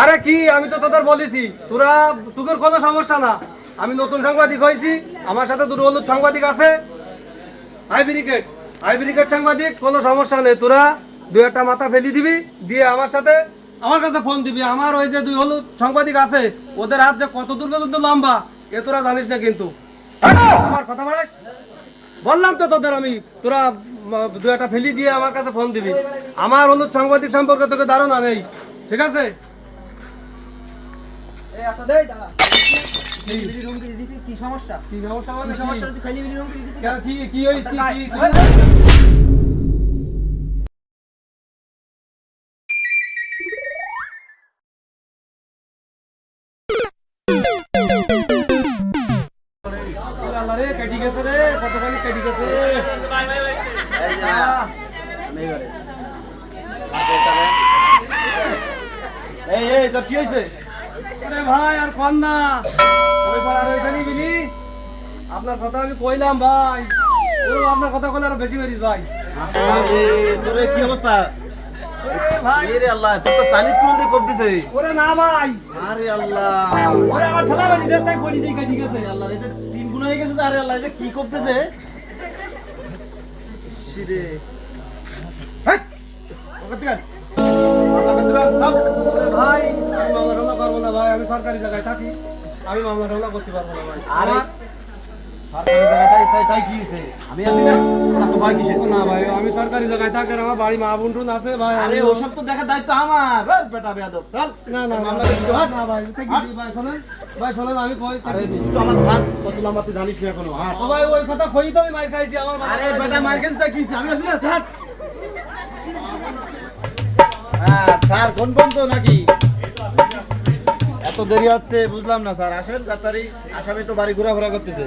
আরে কি? আমি তো তোদের বলেছি। তোরা তোদের কোনো সমস্যা না। আমি নতুন সাংবাদিক হয়েছি। আমার সাথে দুটো হলুদ সাংবাদিক আছে। I brigade. আই ব্রিগেড সাংবাদিক, কোনো সমস্যা নেই। তোরা দু একটা মাথা ফেলি দিবি, দিয়ে আমার সাথে আমার কাছে ফোন দিবি। আমার ওই যে দুই হলুদ সাংবাদিক আছে, ওদের হাত যে কত দূর পর্যন্ত লম্বা, এ তোরা জানিস না কিন্তু। আমার কথা বাড়াস বললাম তো তোদের আমি, তোরা দু একটা ফেলি দিয়ে আমার কাছে ফোন দিবি। আমার হলুদ সাংবাদিক সম্পর্কে তোকে ধারণা নেই। ঠিক আছে? কি? সমস্যা? কি সমস্যা কি সমস্যা কি হয়েছে? আর কন না ওই পাড়ার ওইখানেই বিলি। আপনার কথা আমি কইলাম ভাই। ও আপনার কথা কইলে আরও বেশি মেরিস ভাই। তোর কি অবস্থা? ভাই। রে আল্লাহ তোর তো দিছে। ওরে না ভাই। আরে আল্লাহ। ওরে আমার ঠেলা বাড়ি দেশ তাই পড়ি যাই কেটে গেছে। আল্লাহ এটা তিন গুণ হয়ে গেছে আরে আল্লাহ এটা কি শিরে! ওকে ভাই আমি মামলা টামলা করব না ভাই আমি সরকারি জায়গায় থাকি আমি মামলা টামলা করতে পারব না ভাই আমার সরকারি জায়গায় তাই তাই তাই কি আমি আছি না তো ভয় কিসের না ভাই আমি সরকারি জায়গায় থাকি আমার বাড়ি মা বোন টুন আছে ভাই আরে ওসব তো দেখার দায়িত্ব আমার। ধর বেটা বেয়াদব চল। না না না, মামলা না, হাট। না ভাই কি ভাই শোনেন ভাই শোনেন আমি কই আরে তুই তো আমার হাত কত লম্বা তুই জানিস না এখনও হাট। ভাই ওই কথা কই তো আমি মার খাইছি আমার আরে বেটা। মার গেছে তা কি আমি আছি না হাট। হ্যাঁ স্যার কোন পর্যন্ত নাকি? এত দেরি হচ্ছে বুঝলাম না স্যার। আসেন তাড়াতাড়ি। আসামি তো বাড়ি ঘোরাফেরা করতেছে।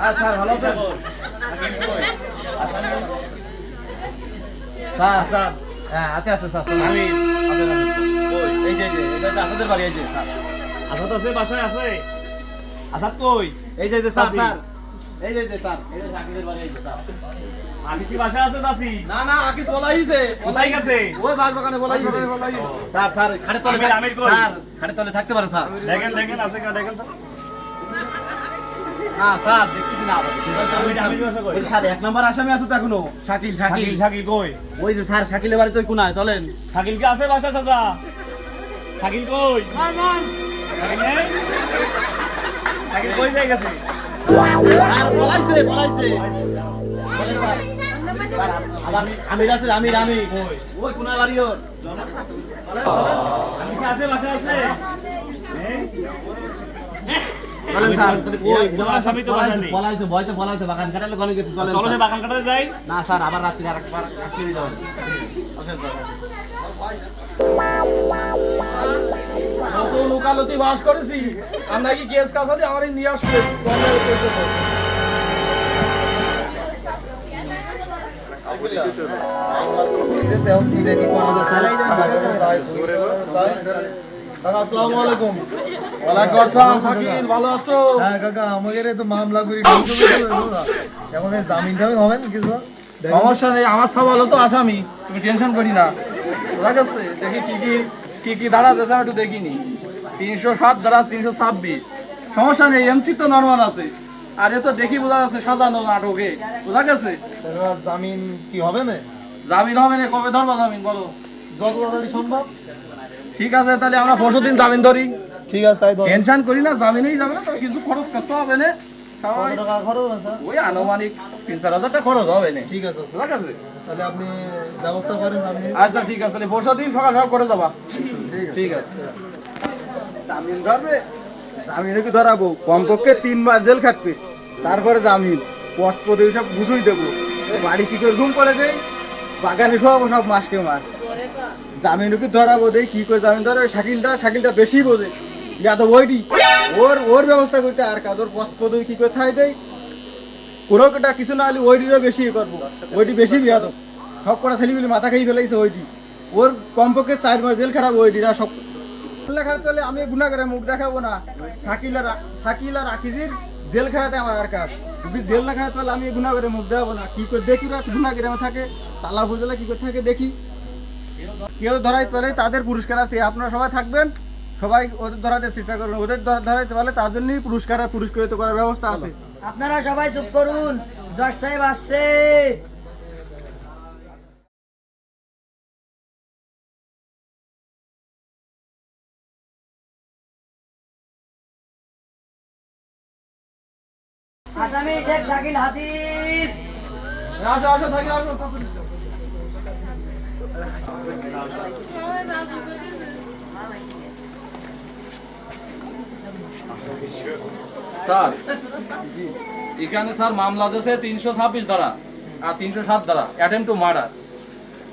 হ্যাঁ স্যার ভালো আছেন? Sir sir. হ্যাঁ আছে আছে স্যার আমি এই যে এটা হচ্ছে আসাদের বাড়ি এই যে স্যার। আসাদ আছে বাসায় আছে। আসাদ কই? এই যে এই যে স্যার স্যার। এই যে যে স্যার এটা চাকরিদের বাড়ি এই যে স্যার আমি কি বাসায় আছে চাচি? না না আগে বলাইছে কোথায় গেছে? ওই বাস বাগানে বলাইছে স্যার স্যার খাটে তলে আমির, আমির কই? স্যার খাটে তলে থাকতে পারে স্যার। দেখেন দেখেন আছে কিনা দেখেন তো। না স্যার দেখতেছি না। আমির, আমির বাসা কই? ওই স্যার এক নম্বর আসামি আছে তো এখনও। শাকিল শাকিল। শাকিল শাকিল কই? ওই যে স্যার শাকিলের বাড়ি তো কোনায় চলেন। শাকিল কি আছে বাসা চাচা? শাকিল কই? শাকিল কই যাই গেছে বলাইছে বলাইছে আমির আছে আমির আমি ওই বাড়ি ওর চলেন। আমি কি আছে বাসায় আছে চলেন স্যার ওই, ওই আসামি তো বাসায় নেই। বলাইছে বয়সে বলাইছে বাগান কাটালে গনে গেছে চলেন চলো বাগান কাটাতে যাই। না স্যার আবার রাত্রি আর একবার আসলে যাবেন আসেন স্যার। কত লোকালতি বাস করেছি। আর নাকি কেস কাজ হলে আমার নিয়ে আসবে। আছো? হ্যাঁ মামলা করি বুঝলা? এখন জামিন টামিন হবে কিছু। সমস্যা নেই আমার সব হলো তো আসামি। তুমি টেনশন করি না। বোঝা গেছে দেখি কি কি কি কি দাঁড়া একটু দেখিনি। তিনশো সাত দাঁড়া তিনশো ছাব্বিশ। সমস্যা নেই এমসি তো নর্মাল আছে। আর এ তো দেখি বোঝা যাচ্ছে সাজানো নাটকে। বোঝা গেছে? জামিন কি হবে না? জামিন হবে না কবে ধরবা জামিন বলো? যত তাড়াতাড়ি সম্ভব। ঠিক আছে তাহলে আমরা পরশু দিন জামিন ধরি। ঠিক আছে তাই টেনশন করি না জামিনেই যাবে না তো কিছু খরচ করতে হবে না। খরচ ওই আনুমানিক তিন চার হাজার টাকা খরচ হবে না। ঠিক আছে। বোঝা গেছে? তাহলে আপনি ব্যবস্থা করেন আচ্ছা ঠিক আছে তাহলে পরশু দিন সকাল সকাল করে যাবা। ঠিক আছে জামিন ধরবে, জামিনে কি ধরাবো? কমপক্ষে তিন মাস জেল খাটবে, তারপরে জামিন। পথ পদে সব বুঝুই দেবো। বাড়ি কি করে ঘুম করে দেয় বাগানে সব সব মাসকে মাস। জামিন কি ধরাবো? দেই কি করে জামিন ধরে শাকিলটা শাকিলটা বেশি বোঝে। ইয়া ওইটি ওর ওর ব্যবস্থা করতে আর কাজ। ওর পথ পদে কি করে থাই দেয়? কোনো একটা কিছু না হলে ওইটিরও বেশি করব। ওইটি বেশি বিয়া তো সব কটা ছেলেগুলি মাথা খেয়ে ফেলাইছে ওইটি। ওর কমপক্ষে চার মাস জেল খারাপ ওইটিরা সব লেখার চলে আমি গুণাগারে মুখ দেখাবো না। সাকিল আর আর আকিজির জেল খেলাতে আমার আর কাজ। যদি জেল না খেলাতে পারলে আমি গুণাগারে মুখ দেখাবো না। কি করে দেখি রাত গুণাগারে আমার থাকে? তালা বুঝলে কি করে থাকে দেখি। কেউ ধরাই পেলে তাদের পুরস্কার আছে। আপনারা সবাই থাকবেন। সবাই ওদের ধরাতে চেষ্টা করবেন। ওদের ধরাইতে পারলে তার জন্যই পুরস্কার পুরস্কৃত করার ব্যবস্থা আছে। আপনারা সবাই চুপ করুন। জজ সাহেব আসছে। আসামি শেখ শাকিল হাজির আসো আসো থাকি আসো। স্যার এখানে স্যার মামলা দেশে তিনশো ছাব্বিশ দ্বারা আর তিনশো সাত দ্বারা অ্যাটেম্প টু মার্ডার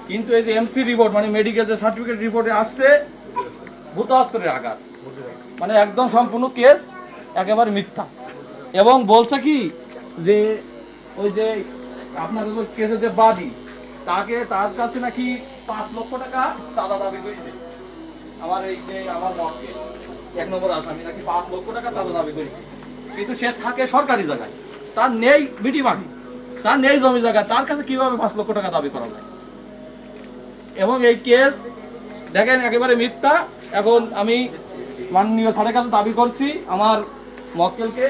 কিন্তু এই যে এমসি রিপোর্ট মানে মেডিকেল যে সার্টিফিকেট রিপোর্টে আসছে ভূতাস্তরের আঘাত। মানে একদম সম্পূর্ণ কেস একেবারে মিথ্যা। এবং বলছে কি যে, ওই যে আপনার কেসে যে বাদী, তাকে তার কাছে নাকি পাঁচ লক্ষ টাকা চাঁদা দাবি করেছে। আমার এই যে আমার মতকে, এক নম্বর আসামি নাকি পাঁচ লক্ষ টাকা চাঁদা দাবি করেছে। কিন্তু সে থাকে সরকারি জায়গায়। তার নেই বিটি বাড়ি, তার নেই জমি জায়গা, তার কাছে কীভাবে পাঁচ লক্ষ টাকা দাবি করা যায়? এবং এই কেস, দেখেন একেবারে মিথ্যা। এখন আমি মাননীয় স্যারের কাছে দাবি করছি, আমার মক্কেলকে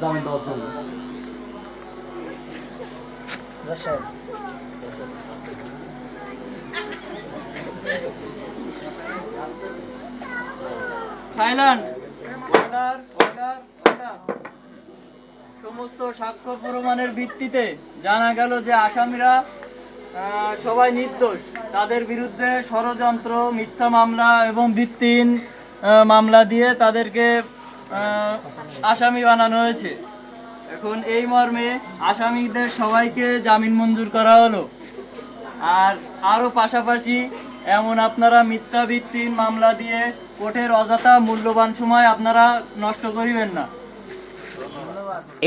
জামিন দেওয়ার জন্য অর্ডার অর্ডার অর্ডার। সমস্ত সাক্ষ্য প্রমাণের ভিত্তিতে জানা গেল যে আসামিরা সবাই নির্দোষ। তাদের বিরুদ্ধে ষড়যন্ত্র মিথ্যা মামলা এবং ভিত্তিহীন মামলা দিয়ে তাদেরকে আসামি বানানো হয়েছে। এখন এই মর্মে আসামিদের সবাইকে জামিন মঞ্জুর করা হলো। আর আরও পাশাপাশি এমন আপনারা মিথ্যা ভিত্তিহীন মামলা দিয়ে কোর্টের অযথা মূল্যবান সময় আপনারা নষ্ট করিবেন না।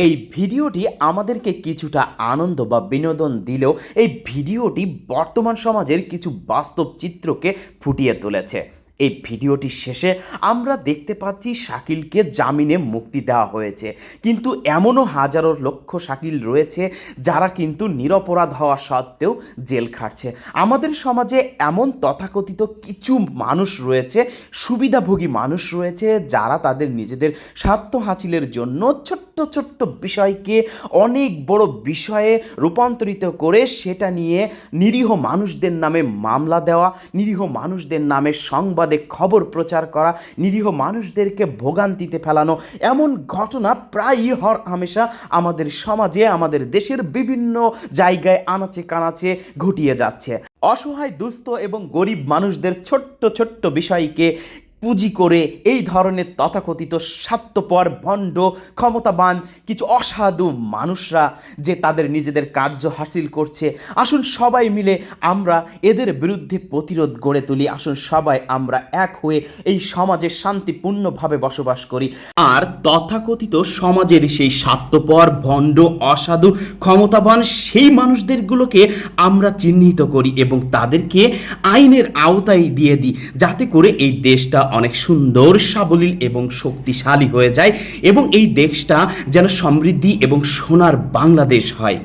এই ভিডিওটি আমাদেরকে কিছুটা আনন্দ বা বিনোদন দিলেও এই ভিডিওটি বর্তমান সমাজের কিছু বাস্তব চিত্রকে ফুটিয়ে তুলেছে। এই ভিডিওটির শেষে আমরা দেখতে পাচ্ছি শাকিলকে জামিনে মুক্তি দেওয়া হয়েছে। কিন্তু এমনও হাজারো লক্ষ শাকিল রয়েছে যারা কিন্তু নিরপরাধ হওয়া সত্ত্বেও জেল খাটছে। আমাদের সমাজে এমন তথাকথিত কিছু মানুষ রয়েছে, সুবিধাভোগী মানুষ রয়েছে যারা তাদের নিজেদের স্বার্থ হাসিলের জন্য ছোট্ট ছোট্ট বিষয়কে অনেক বড় বিষয়ে রূপান্তরিত করে সেটা নিয়ে নিরীহ মানুষদের নামে মামলা দেওয়া, নিরীহ মানুষদের নামে সংবাদে খবর প্রচার করা, নিরীহ মানুষদেরকে ভোগান্তিতে ফেলানো, এমন ঘটনা প্রায়ই হর হামেশা আমাদের সমাজে, আমাদের দেশের বিভিন্ন জায়গায় আনাচে কানাচে ঘটিয়ে যাচ্ছে। অসহায়, দুস্থ এবং গরিব মানুষদের ছোট্ট ছোট্ট বিষয়কে পুঁজি করে এই ধরনের তথাকথিত স্বার্থপর, ভণ্ড, ক্ষমতাবান কিছু অসাধু মানুষরা যে তাদের নিজেদের কার্য হাসিল করছে, আসুন সবাই মিলে আমরা এদের বিরুদ্ধে প্রতিরোধ গড়ে তুলি। আসুন সবাই আমরা এক হয়ে এই সমাজে শান্তিপূর্ণভাবে বসবাস করি। আর তথাকথিত সমাজের সেই স্বার্থপর, ভণ্ড, অসাধু, ক্ষমতাবান সেই মানুষদেরগুলোকে আমরা চিহ্নিত করি এবং তাদেরকে আইনের আওতায় দিয়ে দিই, যাতে করে এই দেশটা অনেক সুন্দর, সাবলীল এবং শক্তিশালী হয়ে যায় এবং এই দেশটা যেন সমৃদ্ধি এবং সোনার বাংলাদেশ হয়।